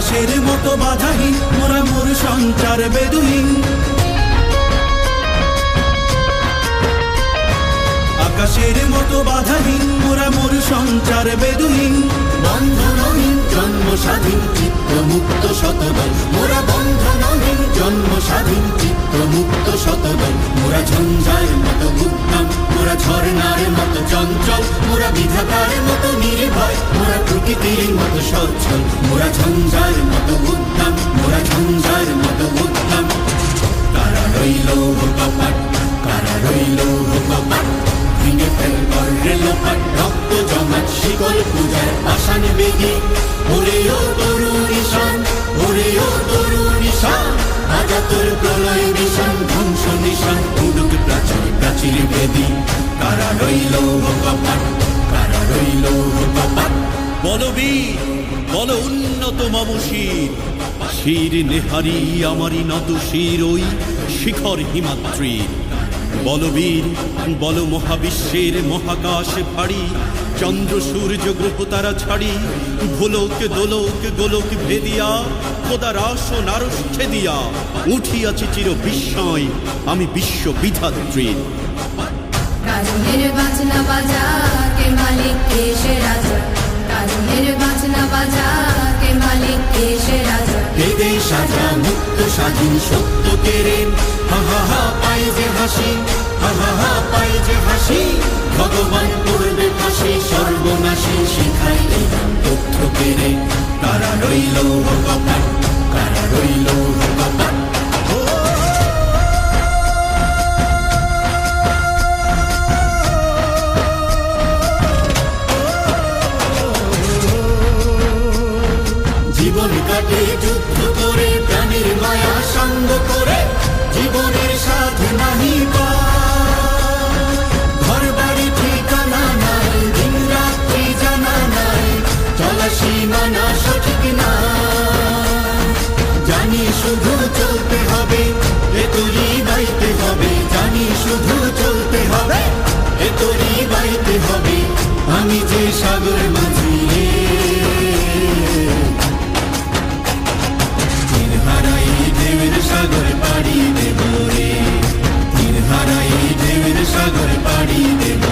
আকাশের মতো বাধাহীন, মোরা মোর সঞ্চার বেদুহীন। আকাশের মতো বাধাহীন, মোরা মোর সঞ্চার বেদুহীন। বন্ধনহীন জন্ম স্বাধীন চিত্ত মুক্ত শতদল। মোরা বন্ধনহীন জন্ম স্বাধীন চিত্ত মুক্ত শতদল। মোরা ঝঞ্ঝার মতো উদ্যম মোরা ঝর্ণার মতো চঞ্চল। মোরা বিধাতার মতো নির্ভয় প্রকৃতির মতো সচ্ছল মোরা ঝঞ্ঝার মতো উদ্যম, মোরা ঝঞ্ঝার মতো উদ্যম। কারা রইল কপাট কারা রইল কপাট ভেঙে ফেল করলে লোপাট রক্ত জমাট, শিকল পূজার পাষাণ বেগে। ওরে ও তরুণ ঈশান ওরে ও তরুণ ঈশান আজা তোর প্রলয় নিশান, ধ্বংস নিশান উডুক প্রাচীর প্রাচীর বেদি। কারা রইল কারা কপাট বলবীর, বল উন্নত মম শির। নেহারি আমারি নত শির ওই শিখর হিমাদ্রির। বলবীর, বল মহাবিশ্বের মহাকাশ ফাড়ি, চন্দ্র সূর্য গ্রহ তারা ছাড়ি, ভোলক, দোলক, গোলক ভেদিয়া খোদা রাস ও নারস ছেদিয়া, উঠিয়াছি চির বিস্ময়, আমি বিশ্ব বাজা মুক্ত স্বাধীন সত্য কেড়ে হা হা পাই যে হাসি, হা হা পাই যে হাসি। ভগবান করবে ফাঁসি, সর্বনাশী শিখাইলে তথ্য কেড়ে কারা রইল কারা রইল শুধু চলতে হবে এতরি বাইতে হবে, জানি শুধু চলতে হবে এতরি বাইতে হবে, আমি যে সাগর মাঝি। তিন হারাই ঢেউের সাগর পাড়ি দেব রে, তিন হারাই ঢেউের সাগর পাড়ি দেব